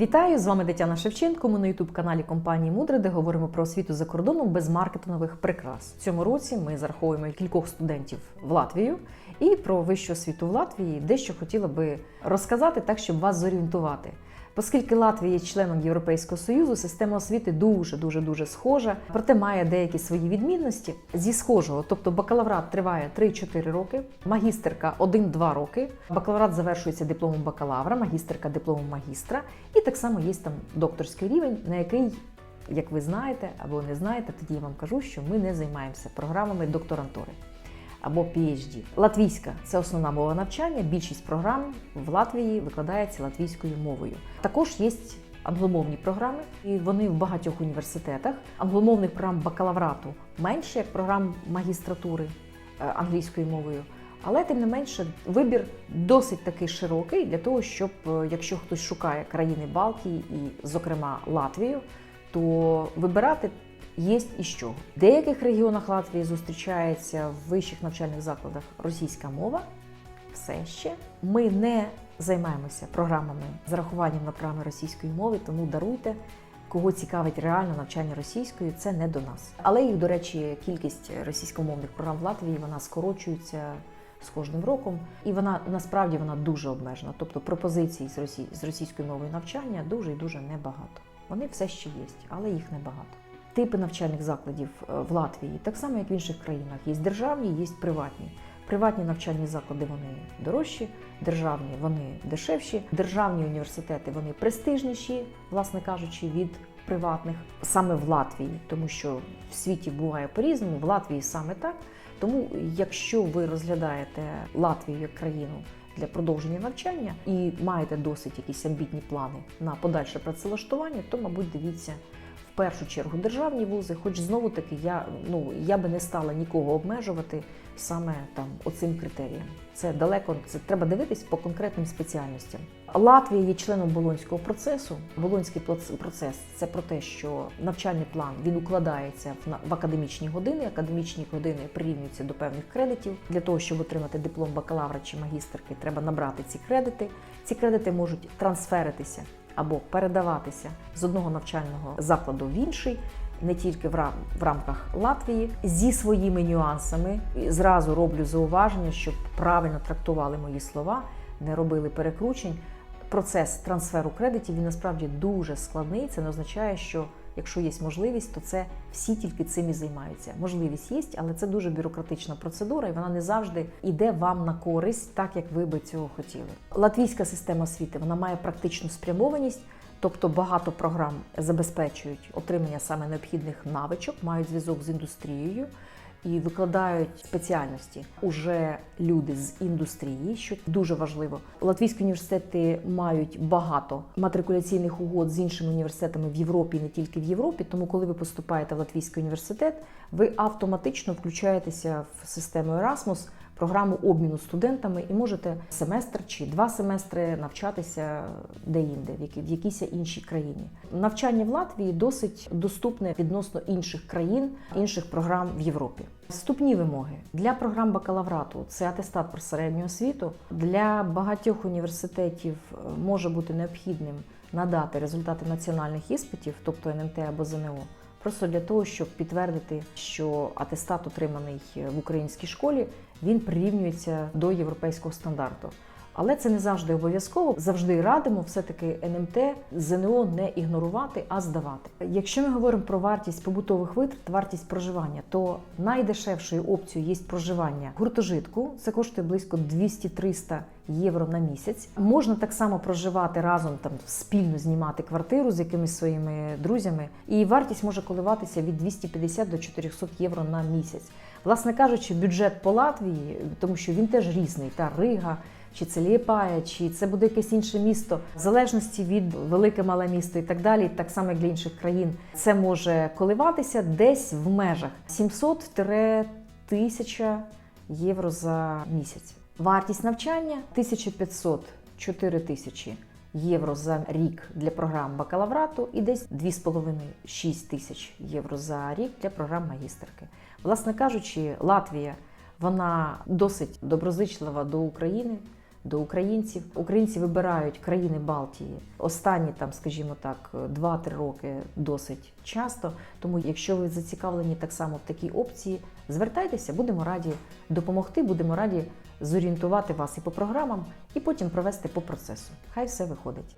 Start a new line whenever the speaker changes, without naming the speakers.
Вітаю з вами Тетяна Шевченко. Ми на ютуб каналі компанії Мудре, де говоримо про освіту за кордоном без маркетингових прикрас. В цьому році ми зараховуємо кількох студентів в Латвію і про вищу освіту в Латвії дещо хотіла би розказати так, щоб вас зорієнтувати. Оскільки Латвія є членом Європейського союзу, система освіти дуже дуже дуже схожа, проте має деякі свої відмінності зі схожого. Тобто бакалаврат триває 3-4 роки, магістерка 1-2 роки. Бакалаврат завершується дипломом бакалавра, магістерка дипломом магістра, і так само є там докторський рівень, на який, як ви знаєте або не знаєте, тоді я вам кажу, що ми не займаємося програмами докторантури або PhD. Латвійська це основна мова навчання. Більшість програм в Латвії викладається латвійською мовою. Також є англомовні програми, і вони в багатьох університетах. Англомовних програм бакалаврату менше, як програм магістратури е, англійською мовою. Але тим не менше вибір досить таки широкий для того, щоб е, якщо хтось шукає країни Балтії і, зокрема, Латвію, то вибирати є і що. В деяких регіонах Латвії зустрічається в вищих навчальних закладах російська мова. Все ще ми не займаємося програмами з зарахуванням на програми російської мови, тому даруйте. Кого цікавить реально навчання російською, це не до нас. Але і, до речі, кількість російськомовних програм в Латвії вона скорочується з кожним роком, і вона насправді вона дуже обмежена. Тобто пропозицій з російською мовою навчання дуже і дуже небагато. Вони все ще є, але їх небагато. Типи навчальних закладів е, в Латвії, так само як в інших країнах, є державні, є приватні. Приватні навчальні заклади вони дорожчі, державні вони дешевші. Державні університети вони престижніші, власне кажучи, від приватних саме в Латвії, тому що в світі буває по-різному, в Латвії саме так. Тому, якщо ви розглядаєте Латвію як країну для продовження навчання і маєте досить якісь амбітні плани на подальше працевлаштування, то, мабуть, дивіться в першу чергу державні вузи, хоч знову таки я ну я би не стала нікого обмежувати саме там оцим критеріям. Це далеко це треба дивитись по конкретним спеціальностям. Латвія є членом болонського процесу. Болонський процес це про те, що навчальний план він укладається в академічні години. Академічні години прирівнюються до певних кредитів. Для того щоб отримати диплом бакалавра чи магістерки, треба набрати ці кредити. Ці кредити можуть трансферитися або передаватися з одного навчального закладу в інший. Не тільки в, рамках Латвії зі своїми нюансами І зразу роблю зауваження, щоб правильно трактували мої слова, не робили перекручень. Процес трансферу кредитів він насправді дуже складний. Це не означає, що якщо є можливість, то це всі тільки цим і займаються. Можливість є, але це дуже бюрократична процедура, і вона не завжди йде вам на користь, так як ви би цього хотіли. Латвійська система освіти вона має практичну спрямованість. Тобто багато програм забезпечують отримання саме необхідних навичок, мають зв'язок з індустрією і викладають спеціальності уже люди з індустрії, що дуже важливо. Латвійські університети мають багато матрикуляційних угод з іншими університетами в Європі, не тільки в Європі. Тому, коли ви поступаєте в Латвійський університет, ви автоматично включаєтеся в систему Erasmus, програму обміну студентами і можете семестр чи два семестри навчатися де-інде, в якійсь іншій країні. Навчання в Латвії досить доступне відносно інших країн, інших програм в Європі. Вступні вимоги для програм бакалаврату це атестат про середню освіту. Для багатьох університетів може бути необхідним надати результати національних іспитів, тобто НМТ або ЗНО. Просто для того, щоб підтвердити, що атестат, отриманий в українській школі, він прирівнюється до європейського стандарту. Але це не завжди обов'язково. Завжди радимо все-таки НМТ ЗНО не ігнорувати, а здавати. Якщо ми говоримо про вартість побутових витрат, вартість проживання, то найдешевшою опцією є проживання гуртожитку. Це коштує близько 200-300 євро на місяць. Можна так само проживати разом, там спільно знімати квартиру з якимись своїми друзями, і вартість може коливатися від 250 до 400 євро на місяць. Власне кажучи, бюджет по Латвії, тому що він теж різний, та Рига. Чи це Лієпая, чи це буде якесь інше місто, в залежності від велике мале місто і так далі, так само як для інших країн, це може коливатися десь в межах 700-1000 євро за місяць. Вартість навчання 1500-4000 євро за рік для програм бакалаврату і десь 2,5-6 тисяч євро за рік для програм магістерки. Власне кажучи, Латвія вона досить доброзичлива до України. До українців. Українці вибирають країни Балтії останні там, скажімо так, 2-3 роки досить часто. Тому, якщо ви зацікавлені так само в такій опції, звертайтеся, будемо раді допомогти, будемо раді зорієнтувати вас і по програмам, і потім провести по процесу. Хай все виходить.